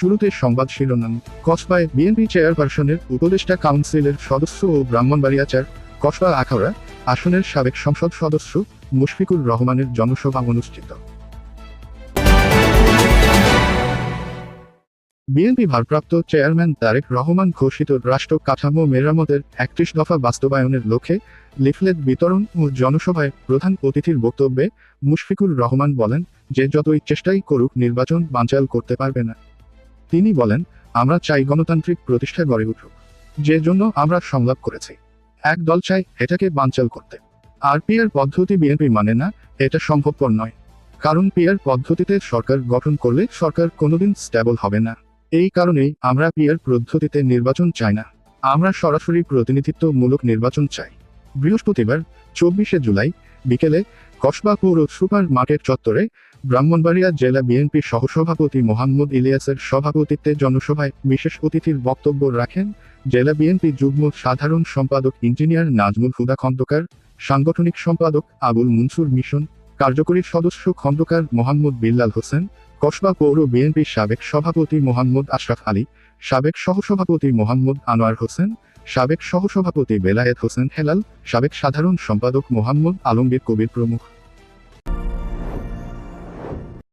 শুরুতে সংবাদ শিরোনাম। কসবায় বিএনপি চেয়ারপারসনের উপদেষ্টা কাউন্সিলের সদস্য ও ব্রাহ্মণবাড়িয়াচার কসবা আখাউড়া আসনের সাবেক সংসদ সদস্য মুশফিকুর রহমানের জনসভা অনুষ্ঠিত। বিএনপি ভারপ্রাপ্ত চেয়ারম্যান তারেক রহমান ঘোষিত রাষ্ট্র কাঠামো মেরামতের একত্রিশ দফা বাস্তবায়নের লক্ষ্যে লিফলেট বিতরণ ও জনসভায় প্রধান অতিথির বক্তব্যে মুশফিকুর রহমান বলেন, যে যতই চেষ্টাই করুক, নির্বাচন বানচাল করতে পারবে না। তিনি বলেন, আমরা চাই গণতান্ত্রিক প্রতিষ্ঠা গড়ে উঠুক। যে জন্য আমরা সংলাপ করেছি। এক দল চাই এটাকে বানচাল করতে। আর পিয়ার পদ্ধতি বিএনপি মানে না, এটা সম্ভবপর নয়। কারণ পিয়ার পদ্ধতিতে সরকার গঠন করলে সরকার কোনোদিন স্টেবল হবে না। এই কারণেই আমরা পিয়ার পদ্ধতিতে নির্বাচন চাই না। আমরা সরাসরি প্রতিনিধিত্বমূলক নির্বাচন চাই। বৃহস্পতিবার, চব্বিশে জুলাই, বিকেলে কসবা পৌর সুপার মার্কেট চত্বরে ব্রাহ্মণবাড়িয়া জেলা বিএনপি সহসভাপতি মোহাম্মদ ইলিয়াসের সভাপতিত্বে জনসভায় বিশেষ অতিথির বক্তব্য রাখেন জেলা বিএনপি যুগ্ম সাধারণ সম্পাদক ইঞ্জিনিয়ার নাজমুল হুদা খন্দকার, সাংগঠনিক সম্পাদক আবুল মুনসুর মিশন, কার্যকরী সদস্য খন্দকার মোহাম্মদ বিল্লাল হোসেন, কসবা পৌর বিএনপির সাবেক সভাপতি মোহাম্মদ আশরাফ আলী, সাবেক সহসভাপতি মোহাম্মদ আনোয়ার হোসেন সাবেক সহসভাপতি বেলায়েত হোসেন হেলাল সাবেক সাধারণ সম্পাদক মোহাম্মদ আলমগীর কবির প্রমুখ।